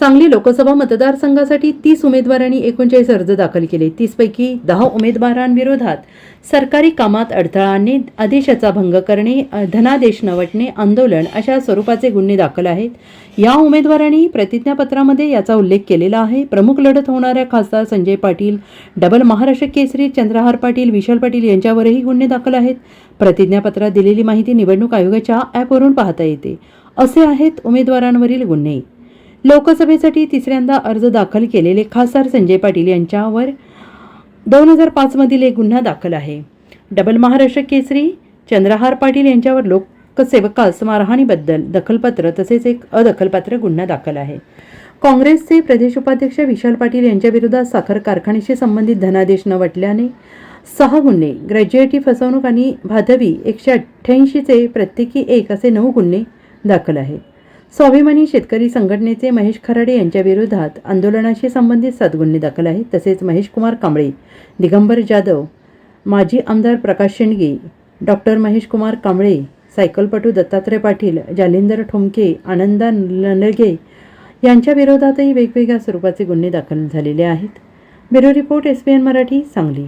सांगली लोकसभा मतदारसंघासाठी तीस उमेदवारांनी एकोणचाळीस अर्ज दाखल केले. तीसपैकी दहा उमेदवारांविरोधात सरकारी कामात अडथळा आणणे आदेशाचा भंग करणे धनादेश नवटणे आंदोलन अशा स्वरूपाचे गुन्हे दाखल आहेत. या उमेदवारांनी प्रतिज्ञापत्रामध्ये याचा उल्लेख केलेला आहे. प्रमुख लढत होणाऱ्या खासदार संजय पाटील डबल महाराष्ट्र केसरी चंद्रहार पाटील विशाल पाटील यांच्यावरही गुन्हे दाखल आहेत. प्रतिज्ञापत्रात दिलेली माहिती निवडणूक आयोगाच्या ॲपवरून पाहता येते. असे आहेत उमेदवारांवरील गुन्हे. लोकसभेसाठी तिसऱ्यांदा अर्ज दाखल केलेले खासदार संजय पाटील यांच्यावर दोन हजार पाचमधील एक गुन्हा दाखल आहे. डबल महाराष्ट्र केसरी चंद्रहार पाटील यांच्यावर लोकसेवकास मारहाणीबद्दल दखलपत्र तसेच एक अदखलपात्र गुन्हा दाखल आहे. काँग्रेसचे प्रदेश उपाध्यक्ष विशाल पाटील यांच्याविरोधात साखर कारखान्याशी संबंधित धनादेश न वटल्याने सहा गुन्हे ग्रॅज्युएटी फसवणूक आणि भादवी एकशे अठ्ठ्याऐंशीचे प्रत्येकी एक असे नऊ गुन्हे दाखल आहेत. स्वाभिमानी शेतकरी संघटनेचे महेश खराडे यांच्या विरोधात आंदोलनाशी संबंधित सात गुन्हे दाखल आहेत. तसेच महेश कुमार कांबळे दिगंबर जाधव माजी आमदार प्रकाश शेंडगे डॉक्टर महेश कुमार कांबळे सायकलपटू दत्तात्रय पाटील जालिंदर ठोमके आनंदा लनगे यांच्या विरोधातही वेगवेगळ्या स्वरूपाचे गुन्हे दाखल झालेले आहेत. Bureau report S P N Marathi Sangli.